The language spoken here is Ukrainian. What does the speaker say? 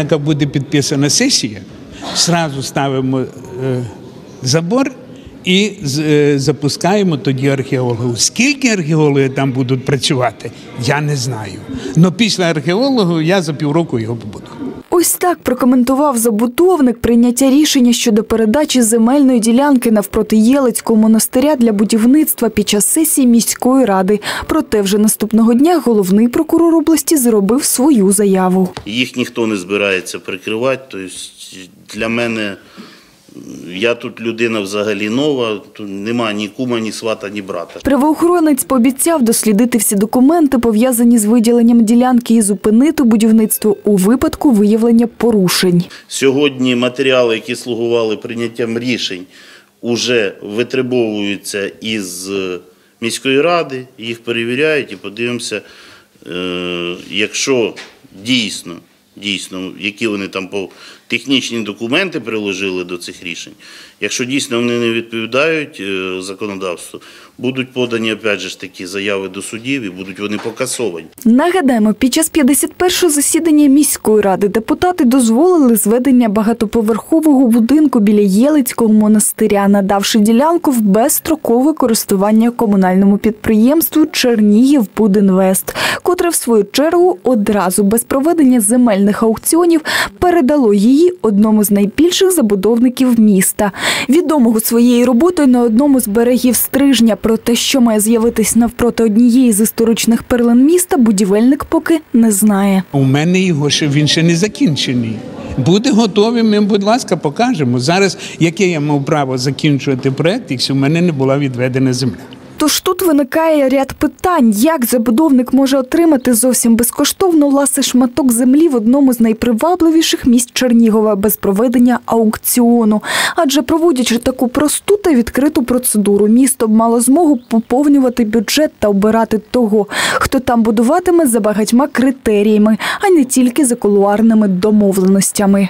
Яка буде підписана сесія, зразу ставимо е, забор і е, запускаємо тоді археологів. Скільки археологів там будуть працювати, я не знаю. Але після археологів я за півроку його побуду. Ось так прокоментував забудовник прийняття рішення щодо передачі земельної ділянки навпроти Єлицького монастиря для будівництва під час сесії міської ради. Проте вже наступного дня головний прокурор області зробив свою заяву. Їх ніхто не збирається прикривати. Тобто для мене я тут людина взагалі нова, тут нема ні кума, ні свата, ні брата. Правоохоронець пообіцяв дослідити всі документи, пов'язані з виділенням ділянки, і зупинити будівництво у випадку виявлення порушень. Сьогодні матеріали, які слугували прийняттям рішень, вже витребовуються із міської ради, їх перевіряють і подивимося, е, якщо дійсно, дійсно, які вони там по технічні документи приложили до цих рішень, якщо дійсно вони не відповідають е, законодавству, будуть подані опять же ж такі заяви до судів і будуть вони покасовані. Нагадаємо, під час 51-го засідання міської ради депутати дозволили зведення багатоповерхового будинку біля Єлицького монастиря, надавши ділянку в безстрокове користування комунальному підприємству Чернігів Будинвест, котре в свою чергу одразу без проведення земельних аукціонів передало її одному з найбільших забудовників міста, відомого своєю роботою на одному з берегів Стрижня. Про те, що має з'явитись навпроти однієї з історичних перлин міста, будівельник поки не знає. У мене його ще він ще не закінчений. Буде готовий, ми, будь ласка, покажемо. Зараз, яке я мав право закінчувати проект, якщо в мене не була відведена земля. Тож тут виникає ряд питань, як забудовник може отримати зовсім безкоштовно власний шматок землі в одному з найпривабливіших місць Чернігова без проведення аукціону. Адже проводячи таку просту та відкриту процедуру, місто б мало змогу поповнювати бюджет та обирати того, хто там будуватиме за багатьма критеріями, а не тільки за кулуарними домовленостями.